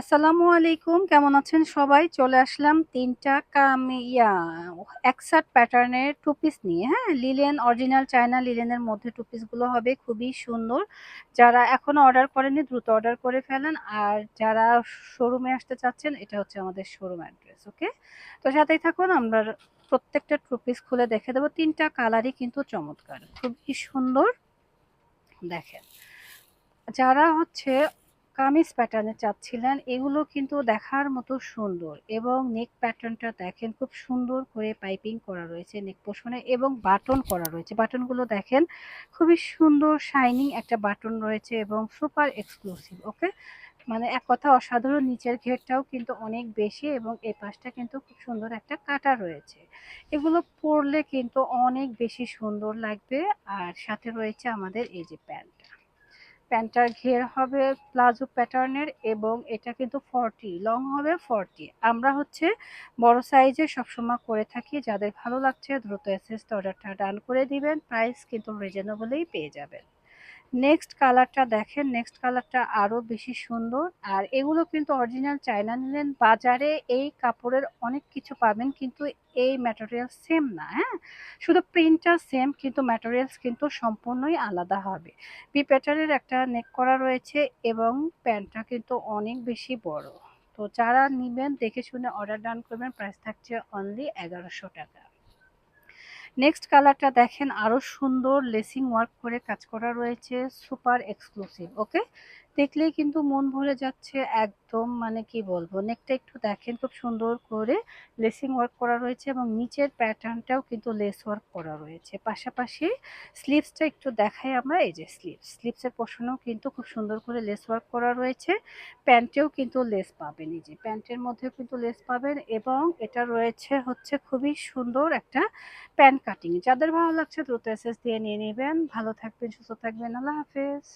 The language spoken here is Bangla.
আসসালামু আলাইকুম, কেমন আছেন সবাই? চলে আসলাম তিনটা কামিয়া একসাট প্যাটার্নের টু পিস নিয়ে। হ্যাঁ লিলেন অরিজিনাল চায়না লিলেনের মধ্যে টু পিসগুলো হবে, খুবই সুন্দর। যারা এখনও অর্ডার করেনি দ্রুত অর্ডার করে ফেলেন। আর যারা শোরুমে আসতে চাচ্ছেন, এটা হচ্ছে আমাদের শোরুম অ্যাড্রেস ওকে তো সাথেই থাকুন, আমরা প্রত্যেকটা টু পিস খুলে দেখে দেবো। তিনটা কালারই কিন্তু চমৎকার, খুবই সুন্দর। দেখেন, যারা হচ্ছে কামিজ প্যাটার্নে চাচ্ছিলেন, এগুলো কিন্তু দেখার মতো সুন্দর এবং নেক প্যাটার্নটা দেখেন খুব সুন্দর করে পাইপিং করা রয়েছে নেক পোষণে এবং বাটন করা রয়েছে। বাটনগুলো দেখেন খুবই সুন্দর শাইনিং একটা বাটন রয়েছে এবং সুপার এক্সক্লুসিভ ওকে মানে এক কথা অসাধারণ, নিচের ঘেরটাও কিন্তু অনেক বেশি এবং এই পাশটা কিন্তু খুব সুন্দর একটা কাটা রয়েছে। এগুলো পরলে কিন্তু অনেক বেশি সুন্দর লাগবে আর সাথে রয়েছে আমাদের এই যে প্যান্টটা প্যান্টটার ঘের হবে প্লাজো প্যাটার্নের এবং এটা কিন্তু ফর্টি, লং হবে ফর্টি। আমরা হচ্ছে বড় সাইজে সবসময় করে থাকি, যাদের ভালো লাগছে দ্রুত এসএস অর্ডারটা ডান করে দিবেন, প্রাইস কিন্তু রিজনেবলেই পেয়ে যাবেন। নেক্সট কালারটা দেখেন নেক্সট কালারটা আরও বেশি সুন্দর। আর এগুলো কিন্তু অরিজিনাল চায়না নিলেন বাজারে এই কাপড়ের অনেক কিছু পাবেন, কিন্তু এই ম্যাটেরিয়াল সেম না হ্যাঁ? শুধু প্রিন্টটা সেম কিন্তু ম্যাটেরিয়ালস কিন্তু সম্পূর্ণই আলাদা হবে। বি একটা নেক করা রয়েছে এবং প্যান্টটা কিন্তু অনেক বেশি বড়। তো যারা নেবেন, দেখে শুনে অর্ডার ডান করবেন প্রাইস থাকছে অনলি এগারোশো টাকা। নেক্সট কালারটা দেখেন, আরও সুন্দর লেসিং ওয়ার্ক করে কাজ করা রয়েছে সুপার এক্সক্লুসিভ ওকে দেখলেই কিন্তু মন ভরে যাচ্ছে, একদম মানে কি বলব নেকটা একটু দেখেন, খুব সুন্দর করে লেসিং ওয়ার্ক করা রয়েছে এবং নিচের প্যাটার্নটাও কিন্তু লেস ওয়ার্ক করা রয়েছে। পাশাপাশি স্লিভসটা একটু দেখাই আমরা, এই যে স্লিভস স্লিভসের পোষণেও কিন্তু খুব সুন্দর করে লেস ওয়ার্ক করা রয়েছে, প্যান্টেও কিন্তু লেস পাবেন, এই যে প্যান্টের মধ্যেও কিন্তু লেস পাবেন এবং এটা রয়েছে হচ্ছে খুবই সুন্দর একটা প্যান্ট কাটিং যাদের ভালো লাগছে দ্রুত এসএস দিয়ে নিয়ে নেবেন। ভালো থাকবেন, সুস্থ থাকবেন। আল্লাহ হাফেজ।